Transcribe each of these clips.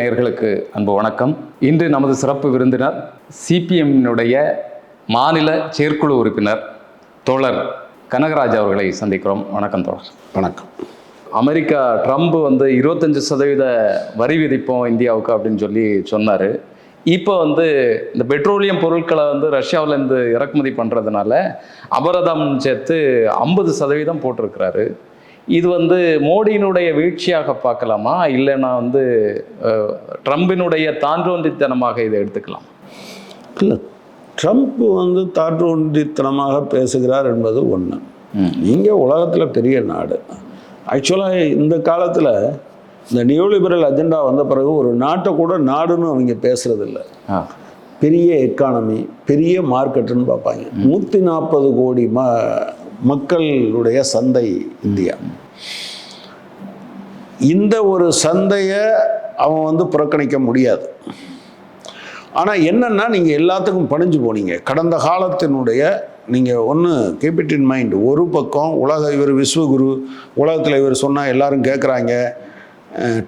நேயர்களுக்கு அன்பு வணக்கம். இன்று நமது சிறப்பு விருந்தினர் சிபிஎம்னுடைய மாநில செயற்குழு உறுப்பினர் தோழர் கனகராஜ் அவர்களை சந்திக்கிறோம். வணக்கம் தோழர். வணக்கம். அமெரிக்கா ட்ரம்ப் வந்து இருபத்தஞ்சு சதவீத வரி விதிப்போம் இந்தியாவுக்கு அப்படின்னு சொல்லி சொன்னார். இப்போ வந்து இந்த பெட்ரோலியம் பொருட்களை வந்து ரஷ்யாவிலேருந்து இறக்குமதி பண்ணுறதுனால அபராதம் சேர்த்து ஐம்பது சதவீதம் போட்டிருக்கிறாரு. இது வந்து மோடியினுடைய வீழ்ச்சியாக பார்க்கலாமா? இல்லைன்னா வந்து அஹ், ட்ரம்பினுடைய தான்றோன்றித்தனமாக இதை எடுத்துக்கலாம்? இல்லை ட்ரம்ப் வந்து தாற்றோண்டித்தனமாக பேசுகிறார் என்பது ஒன்று நீங்கள் உலகத்தில் பெரிய நாடு. ஆக்சுவலாக இந்த காலத்தில் இந்த நியூலிபரல் அஜெண்டா வந்த பிறகு ஒரு நாட்டை கூட நாடுன்னு அவங்க பேசுறதில்ல. ஆ. பெரிய எக்கானமி பெரிய மார்க்கெட்டுன்னு பார்ப்பாங்க. நூற்றி நாற்பது கோடி ம மக்களுடைய சந்தை இந்தியா. இந்த ஒரு சந்தையை அவன் வந்து புறக்கணிக்க முடியாது. ஆனால் என்னென்னா நீங்கள் எல்லாத்துக்கும் பணிஞ்சு போனீங்க. கடந்த காலத்தினுடைய நீங்கள் ஒன்று கீப் இட் இன் மைண்ட் ஒரு பக்கம் உலக இவர் விஸ்வகுரு உலகத்தில் இவர் சொன்னால் எல்லாரும் கேட்குறாங்க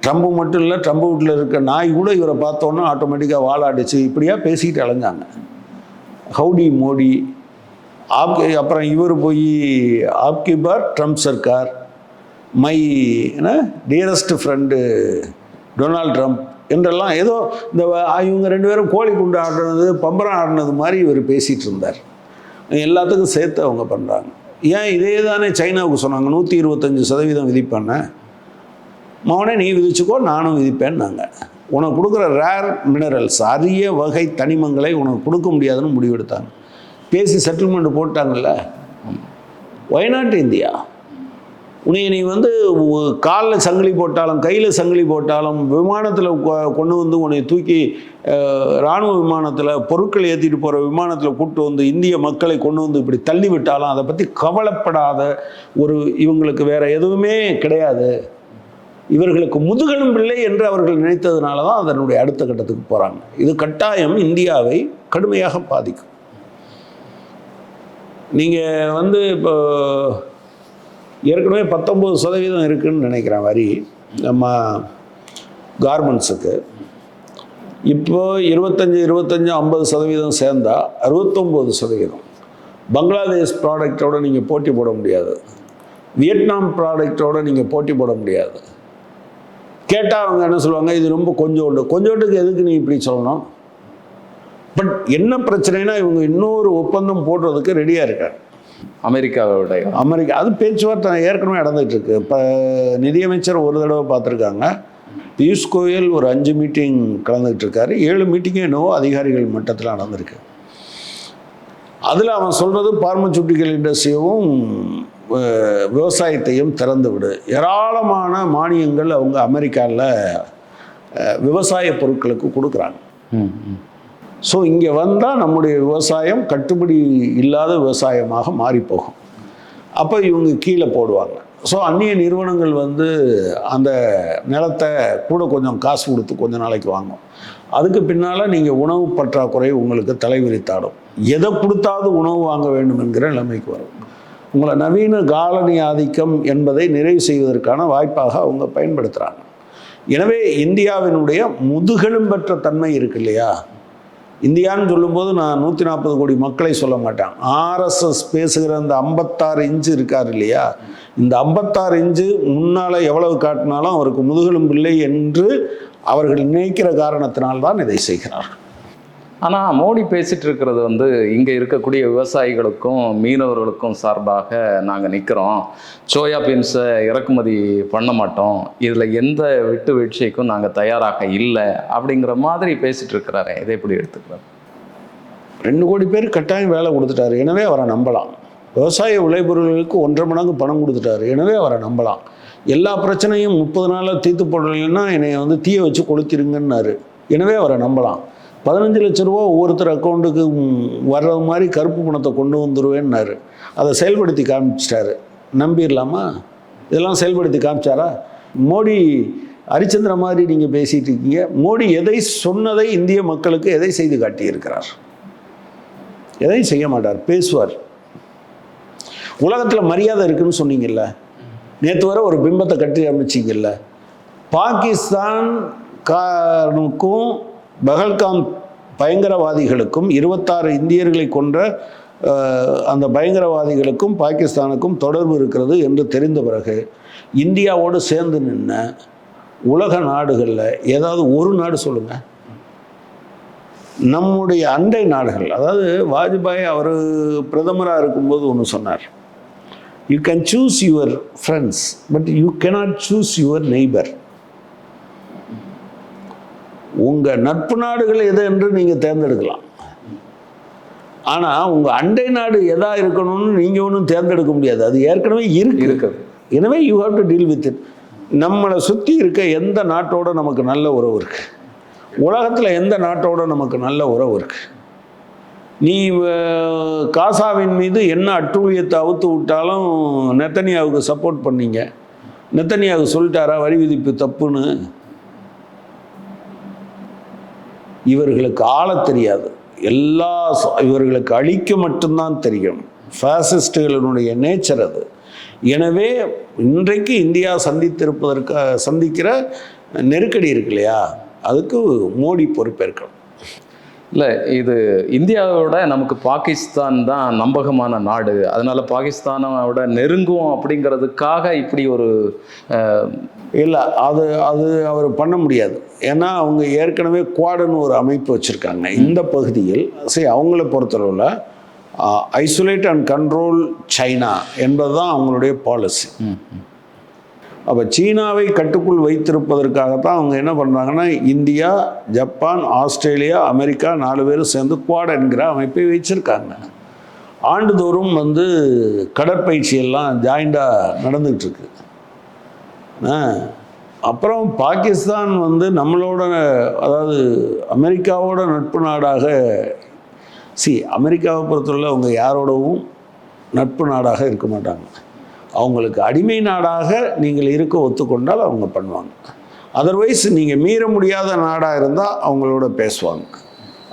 ட்ரம்ப் மட்டும் இல்லை ட்ரம்ப் வீட்டில் இருக்க நாய் கூட இவரை பார்த்தோன்னே ஆட்டோமேட்டிக்காக வாழாடிச்சு இப்படியா பேசிக்கிட்டு அலைஞ்சாங்க. ஹவுடி மோடி ஆப் அப்புறம் இவர் போய் ஆப்கி பார் ட்ரம்ப் சர்க்கார். மை என்ன டியரஸ்ட் ஃப்ரெண்டு டொனால்ட் ட்ரம்ப் என்றெல்லாம் ஏதோ இந்த இவங்க ரெண்டு பேரும் கோழி குண்டு ஆடுறது பம்பரம் ஆடினது மாதிரி இவர் பேசிகிட்டு இருந்தார். எல்லாத்துக்கும் சேர்த்து அவங்க பண்ணுறாங்க ஏன் இதே தானே சைனாவுக்கு சொன்னாங்க நூற்றி இருபத்தஞ்சி சதவீதம் விதிப்பேன்னு. மௌனே நீ விதிச்சுக்கோ நானும் விதிப்பேன்னாங்க. உனக்கு கொடுக்குற ரேர் மினரல்ஸ் அரிய வகை தனிமங்களை உனக்கு கொடுக்க முடியாதுன்னு முடிவெடுத்தாங்க. பேசி செட்டில்மெண்ட் போட்டாங்கல்ல? வயநாட்டு இந்தியா உன்னை நீ வந்து காலில் சங்கிலி போட்டாலும் கையில் சங்கிலி போட்டாலும் விமானத்தில் கொண்டு வந்து உன்னை தூக்கி இராணுவ விமானத்தில் பொருட்கள் ஏற்றிட்டு போகிற விமானத்தில் கூட்டு வந்து இந்திய மக்களை கொண்டு வந்து இப்படி தள்ளி விட்டாலும் அதை பற்றி கவலைப்படாத ஒரு இவங்களுக்கு வேறு எதுவுமே கிடையாது. இவர்களுக்கு முதுகெலும் பிள்ளை என்று அவர்கள் நினைத்ததுனால தான் அதனுடைய அடுத்த கட்டத்துக்கு போகிறாங்க இது கட்டாயம் இந்தியாவை கடுமையாக பாதிக்கும். நீங்கள் வந்து இப்போ ஏற்கனவே பத்தொம்பது சதவீதம் இருக்குதுன்னு நினைக்கிறேன் வரி நம்ம கார்மெண்ட்ஸுக்கு இப்போ இருபத்தஞ்சி இருபத்தஞ்சி ஐம்பது சதவீதம் சேர்ந்தால் அறுபத்தொம்போது சதவீதம். பங்களாதேஷ் ப்ராடக்டோடு நீங்கள் போட்டி போட முடியாது. வியட்நாம் ப்ராடக்டோடு நீங்கள் போட்டி போட முடியாது. கேட்டால் அவங்க என்ன சொல்லுவாங்க? இது ரொம்ப கொஞ்சோண்டு. கொஞ்சோண்டுக்கு எதுக்கு நீ இப்படி சொல்லணும்? பட் என்ன பிரச்சனைனா இவங்க இன்னொரு ஒப்பந்தம் போடுறதுக்கு ரெடியாக இருக்காங்க. அமெரிக்காவுடைய. அமெரிக்கா அது பேச்சுவார்த்தை ஏற்கனவே நடந்துட்டு இருக்கு இப்போ நிதியமைச்சர் ஒரு தடவை பார்த்துருக்காங்க. பியூஷ் கோயல் ஒரு அஞ்சு மீட்டிங் கலந்துக்கிட்டு இருக்காரு ஏழு மீட்டிங்கும் என்னவோ அதிகாரிகள் மட்டத்தில் நடந்திருக்கு. அதில் அவன் சொல்கிறது பார்மசூட்டிக்கல் இண்டஸ்ட்ரியவும் விவசாயத்தையும் திறந்து விடு. ஏராளமான மானியங்கள் அவங்க அமெரிக்காவில் விவசாய பொருட்களுக்கு கொடுக்குறாங்க. ஸோ இங்கே வந்தால் நம்முடைய விவசாயம் கட்டுப்படி இல்லாத விவசாயமாக மாறிப்போகும். அப்போ இவங்க கீழே போடுவாங்க. ஸோ அந்நிய நிறுவனங்கள் வந்து அந்த நிலத்தை கூட கொஞ்சம் காசு கொடுத்து கொஞ்ச நாளைக்கு வாங்கும். அதுக்கு பின்னால் நீங்கள் உணவு பற்றாக்குறை உங்களுக்கு தலைவிரித்தாடும் எதை கொடுத்தாவது உணவு வாங்க வேண்டும் என்கிற நிலைமைக்கு வரும். உங்களை நவீன காலனி ஆதிக்கம் என்பதை நிறைவு செய்வதற்கான வாய்ப்பாக அவங்க பயன்படுத்துகிறாங்க எனவே இந்தியாவினுடைய முதுகெலும்பற்ற தன்மை இருக்கு இல்லையா? இந்தியான்னு சொல்லும்போது நான் நூற்றி நாற்பது கோடி மக்களை சொல்ல மாட்டேன். ஆர்எஸ்எஸ் பேசுகிற அந்த ஐம்பத்தாறு இன்ச்சு இருக்கார் இல்லையா? இந்த ஐம்பத்தாறு இன்ச்சு முன்னால் எவ்வளவு காட்டினாலும் அவருக்கு முதுகெலும்பில்லை என்று அவர்கள் நினைக்கிற காரணத்தினால்தான் இதை செய்கிறார்கள். ஆனால் மோடி பேசிட்டு இருக்கிறது வந்து இங்கே இருக்கக்கூடிய விவசாயிகளுக்கும் மீனவர்களுக்கும் சார்பாக நாங்கள் நிற்கிறோம் சோயா பீன்ஸை இறக்குமதி பண்ண மாட்டோம். இதில் எந்த விட்டு வீழ்ச்சிக்கும் நாங்கள் தயாராக இல்லை அப்படிங்கிற மாதிரி பேசிட்டு இருக்கிறாரே. இதை எப்படி எடுத்துக்கிறார்? ரெண்டு கோடி பேர் கட்டாயம் வேலை கொடுத்துட்டாரு. எனவே அவரை நம்பலாம். விவசாய விளைபொருள்களுக்கு ஒன்றரை மடங்கு பணம் கொடுத்துட்டாரு. எனவே அவரை நம்பலாம். எல்லா பிரச்சனையும் முப்பது நாளில் தீர்த்து போடலைன்னா என்னை வந்து தீயை வச்சு கொளுத்திருங்கன்னாரு. எனவே அவரை நம்பலாம். பதினஞ்சு லட்ச ரூபா ஒவ்வொருத்தர் அக்கௌண்ட்டுக்கு வர்றது மாதிரி கருப்பு பணத்தை கொண்டு வந்துடுவேன்னாரு அதை செயல்படுத்தி காமிச்சிட்டாரு. நம்பிடலாமா? இதெல்லாம் செயல்படுத்தி காமிச்சாரா? மோடி ஹரிச்சந்திர மாதிரி நீங்கள் பேசிகிட்டு இருக்கீங்க. மோடி எதை சொன்னதை இந்திய மக்களுக்கு எதை செய்து காட்டியிருக்கிறார்? எதையும் செய்ய மாட்டார்? பேசுவார். உலகத்தில் மரியாதை இருக்குன்னு சொன்னீங்கல்ல. நேற்று வர ஒரு பிம்பத்தை கட்டி அமைச்சிங்கல்ல. பாகிஸ்தான் காரனுக்கும் பகல்காம் பயங்கரவாதிகளுக்கும் இருபத்தாறு இந்தியர்களை கொன்ற அந்த பயங்கரவாதிகளுக்கும் பாகிஸ்தானுக்கும் தொடர்பு இருக்கிறது என்று தெரிந்த பிறகு இந்தியாவோடு சேர்ந்து நின்ன உலக நாடுகளில் ஏதாவது ஒரு நாடு சொல்லுங்கள் நம்முடைய அண்டை நாடுகள் அதாவது வாஜ்பாய் அவர் பிரதமராக இருக்கும்போது ஒன்று சொன்னார். You can choose your friends but you cannot choose your neighbour உங்கள் நட்பு நாடுகள் எது என்று நீங்கள் தேர்ந்தெடுக்கலாம். ஆனால் உங்கள் அண்டை நாடு எதா இருக்கணும்னு நீங்கள் ஒன்றும் தேர்ந்தெடுக்க முடியாது. அது ஏற்கனவே இருக்கு. இருக்குது எனவே you have to deal with it நம்மளை சுற்றி இருக்க எந்த நாட்டோட நமக்கு நல்ல உறவு இருக்கு? உலகத்தில் எந்த நாட்டோட நமக்கு நல்ல உறவு இருக்கு? நீ காசாவின் மீது என்ன அட்டூழியத்தை அவுத்து விட்டாலும் நெத்தனியாவுக்கு சப்போர்ட் பண்ணீங்க. நெத்தனியாவு சொல்லிட்டாரா வரி விதிப்பு தப்புன்னு? இவர்களுக்கு ஆளத் தெரியாது. எல்லா இவர்களுக்கு அழிக்க மட்டும்தான் தெரியும். ஃபேசிஸ்டுகளினுடைய நேச்சர் அது. எனவே இன்றைக்கு இந்தியா சந்தித்திருப்பதற்காக சந்திக்கிற நெருக்கடி இருக்கு இல்லையா? அதுக்கு மோடி பொறுப்பேற்கணும். இல்லை இது இந்தியாவோட நமக்கு பாகிஸ்தான் தான் நம்பகமான நாடு. அதனால பாகிஸ்தானோட நெருங்குவோம் அப்படிங்கிறதுக்காக இப்படி ஒரு இல்லை அது அது அவர் பண்ண முடியாது. ஏன்னா அவங்க ஏற்கனவே குவாடுன்னு ஒரு அமைப்பு வச்சுருக்காங்க. இந்த பகுதியில் சரி அவங்கள பொறுத்தளவில் ஐசோலேட் அண்ட் கண்ட்ரோல் சைனா என்பது தான் அவங்களுடைய பாலிசி அப்போ சீனாவை கட்டுக்குள் வைத்திருப்பதற்காகத்தான் அவங்க என்ன பண்ணுறாங்கன்னா இந்தியா ஜப்பான் ஆஸ்திரேலியா அமெரிக்கா நாலு பேரும் சேர்ந்து குவாட் என்கிற அமைப்பை வச்சுருக்காங்க. ஆண்டுதோறும் வந்து கடற்பயிற்சியெல்லாம் ஜாயிண்டாக நடந்துகிட்ருக்கு அப்புறம் பாகிஸ்தான் வந்து நம்மளோட அதாவது அமெரிக்காவோட நட்பு நாடாக சி அமெரிக்காவை பொறுத்தவரை அவங்க யாரோடவும் நட்பு நாடாக இருக்க மாட்டாங்க. அவங்களுக்கு அடிமை நாடாக நீங்கள் இருக்க ஒத்துக்கொண்டால் அவங்க பண்ணுவாங்க. அதர்வைஸ் நீங்கள் மீற முடியாத நாடாக இருந்தால் அவங்களோட பேசுவாங்க.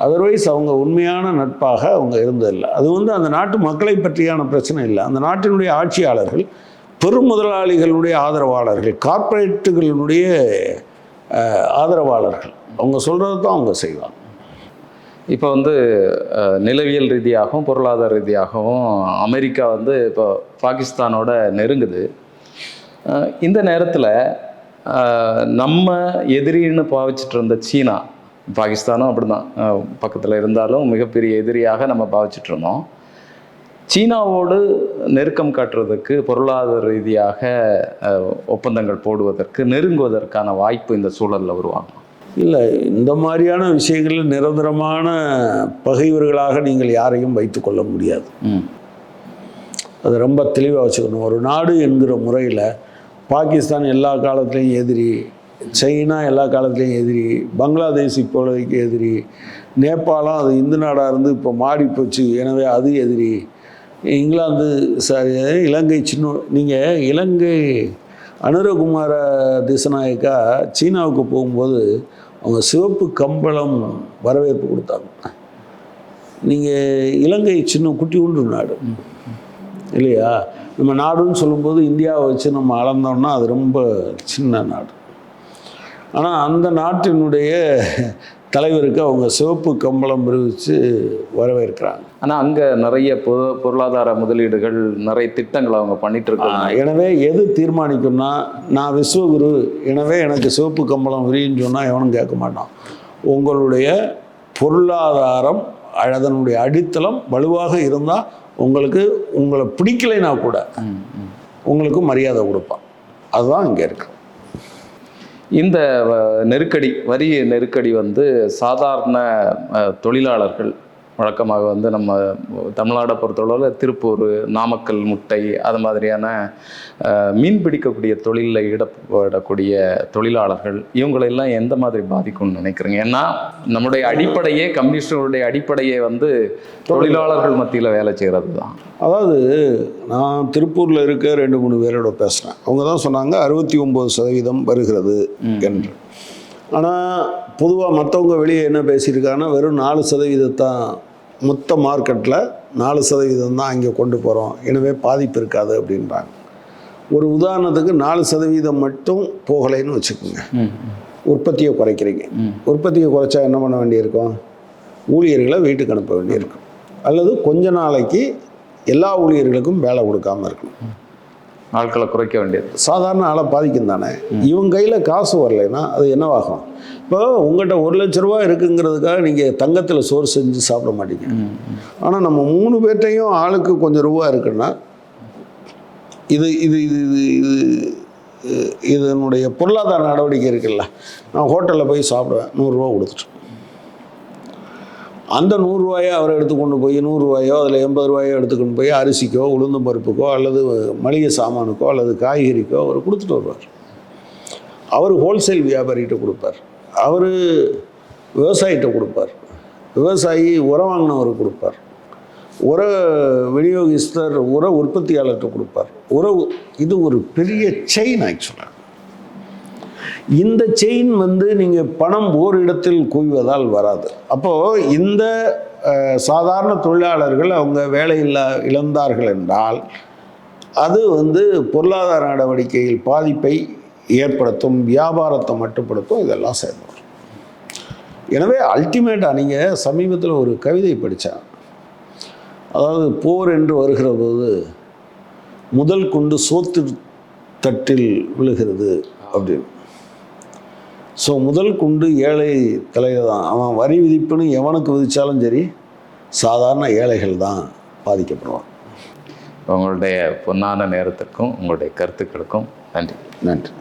அதர்வைஸ் அவங்க உண்மையான நட்பாக அவங்க இருந்ததில்லை. அது வந்து அந்த நாட்டு மக்களை பற்றியான பிரச்சனை இல்லை. அந்த நாட்டினுடைய ஆட்சியாளர்கள் பெரும் முதலாளிகளுடைய ஆதரவாளர்கள் கார்ப்பரேட்டுகளினுடைய ஆதரவாளர்கள். அவங்க சொல்கிறது தான் அவங்க செய்வாங்க. இப்போ வந்து நிலவியல் ரீதியாகவும் பொருளாதார ரீதியாகவும் அமெரிக்கா வந்து இப்போ பாகிஸ்தானோட நெருங்குது. இந்த நேரத்தில் நம்ம எதிரின்னு பாவிச்சிட்டு இருந்த சீனா பாகிஸ்தானும் அப்படிதான். பக்கத்தில் இருந்தாலும் மிகப்பெரிய எதிரியாக நம்ம பாவிச்சிட்டு இருந்தோம் சீனாவோடு நெருக்கம் காட்டுறதுக்கு பொருளாதார ரீதியாக ஒப்பந்தங்கள் போடுவதற்கு நெருங்குவதற்கான வாய்ப்பு இந்த சூழலில் உருவாகும். இல்லை இந்த மாதிரியான விஷயங்களில் நிரந்தரமான பகைவர்களாக நீங்கள் யாரையும் வைத்துக்கொள்ள முடியாது. அது ரொம்ப தெளிவாக வச்சுக்கணும். ஒரு நாடு என்கிற முறையில் பாகிஸ்தான் எல்லா காலத்துலேயும் எதிரி சைனா எல்லா காலத்துலேயும் எதிரி பங்களாதேஷ் இப்பொழுதைக்கு எதிரி நேபாளம் அது இந்து நாடாக இருந்து இப்போ மாறி போச்சு. எனவே அது எதிரி. இங்கிலாந்து சாரி இலங்கை சின்ன நீங்கள் இலங்கை அனுரகுமார திசநாயக்கா சீனாவுக்கு போகும்போது அவங்க சிவப்பு கம்பளம் வரவேற்பு கொடுத்தாங்க. நீங்கள் இலங்கை சின்ன குட்டி உண்டு நாடு. இல்லையா? நம்ம நாடுன்னு சொல்லும்போது இந்தியாவை வச்சு நம்ம அளந்தோம்னா அது ரொம்ப சின்ன நாடு. ஆனால் அந்த நாட்டினுடைய தலைவருக்கு அவங்க சிவப்பு கம்பளம் விரிவிச்சு வரவேற்கிறாங்க. ஆனால் அங்கே நிறைய பொ பொருளாதார முதலீடுகள் நிறைய திட்டங்களை அவங்க பண்ணிட்டு இருக்காங்க எனவே எது தீர்மானிக்கும்னா நான் விஸ்வகுரு எனவே எனக்கு சிவப்பு கம்பளம் விரின்னு சொன்னால் எவனும் கேட்க மாட்டான். உங்களுடைய பொருளாதாரம் அதனுடைய அடித்தளம் வலுவாக இருந்தால் உங்களுக்கு உங்களை பிடிக்கலைன்னா கூட உங்களுக்கு மரியாதை கொடுப்பான். அதுதான் இங்கே இருக்கு. இந்த வ- நெருக்கடி வரி நெருக்கடி வந்து சாதாரண தொழிலாளர்கள் வழக்கமாக வந்து நம்ம தமிழ்நாடை பொறுத்தளவில் திருப்பூர் நாமக்கல் முட்டை அது மாதிரியான மீன் பிடிக்கக்கூடிய தொழிலில் ஈடுபடக்கூடிய தொழிலாளர்கள் இவங்களெல்லாம் எந்த மாதிரி பாதிக்கும்னு நினைக்கிறீங்க? ஏன்னா நம்முடைய அடிப்படையே கம்யூனிஸ்டுடைய அடிப்படையே வந்து தொழிலாளர்கள் மத்தியில் வேலை செய்கிறது தான். அதாவது நான் திருப்பூரில் இருக்க ரெண்டு மூணு பேரோட பேசுகிறேன் அவங்க தான் சொன்னாங்க அறுபத்தி ஒம்பது சதவீதம் வருகிறது என்று. ஆனால் பொதுவாக மற்றவங்க வெளியே என்ன பேசியிருக்காங்கன்னா வெறும் நாலு சதவீதத்தான் மொத்த மார்க்கெட்டில் நாலு சதவீதம் தான் இங்கே கொண்டு போகிறோம் எனவே பாதிப்பு இருக்காது அப்படின்றாங்க ஒரு உதாரணத்துக்கு நாலு சதவீதம் மட்டும் போகலைன்னு வச்சுக்கோங்க. உற்பத்தியை குறைக்கிறீங்க. உற்பத்தியை குறைச்சா என்ன பண்ண வேண்டியிருக்கும்? ஊழியர்களை வீட்டுக்கு அனுப்ப வேண்டியிருக்கும். அல்லது கொஞ்ச நாளைக்கு எல்லா ஊழியர்களுக்கும் வேலை கொடுக்காம இருக்கணும். ஆட்களை குறைக்க வேண்டியது. சாதாரண ஆளை பாதிக்கும் தானே? இவங்க கையில் காசு வரலைன்னா அது என்னவாகும்? இப்போ உங்கள்கிட்ட ஒரு லட்ச ரூபா இருக்குங்கிறதுக்காக நீங்கள் தங்கத்தில் சோறு செஞ்சு சாப்பிட மாட்டீங்க. ஆனால் நம்ம மூணு பேர்ட்டையும் ஆளுக்கு கொஞ்சம் ரூபா இருக்குன்னா இது இது இது இது இது இதனுடைய பொருளாதார நடவடிக்கை இருக்குல்ல. நான் ஹோட்டலில் போய் சாப்பிடுவேன் நூறுரூவா கொடுத்துட்டு. அந்த நூறுரூவாயை அவர் எடுத்து கொண்டு போய் நூறுரூவாயோ அதில் எண்பது ரூபாயோ எடுத்துக்கொண்டு போய் அரிசிக்கோ உளுந்தம் பருப்புக்கோ அல்லது மளிகை சாமானுக்கோ அல்லது காய்கறிக்கோ அவர் கொடுத்துட்டு வருவார். அவர் ஹோல்சேல் வியாபாரிகிட்ட கொடுப்பார். அவர் விவசாயிகிட்ட கொடுப்பார். விவசாயி உரம் வாங்கினவருக்கு கொடுப்பார். உர விநியோகிஸ்தர் உர உற்பத்தியாளர்கிட்ட கொடுப்பார். உறவு இது ஒரு பெரிய செயின் ஆக்சுவலாக இந்த செயின் வந்து நீங்கள் பணம் ஓரிடத்தில் குவிவதால் வராது. அப்போது இந்த சாதாரண தொழிலாளர்கள் அவங்க வேலையில்லா இழந்தார்கள் என்றால் அது வந்து பொருளாதார நடவடிக்கையில் பாதிப்பை ஏற்படுத்தும் வியாபாரத்தை மட்டுப்படுத்தும் இதெல்லாம் சேர்ந்து எனவே அல்டிமேட்டாக நீங்கள் சமீபத்தில் ஒரு கவிதை படித்தேன் அதாவது போர் என்று வருகிற போது முதல் கொண்டு சோத்து தட்டில் விழுகிறது அப்படின்னு. ஸோ முதல் குண்டு ஏழை தலையில் தான். அவன் வரி விதிப்புன்னு எவனுக்கு விதித்தாலும் சரி சாதாரண ஏழைகள் தான் பாதிக்கப்படுவான். உங்களுடைய பொன்னான நேரத்திற்கும் உங்களுடைய கருத்துக்களுக்கும் நன்றி. நன்றி.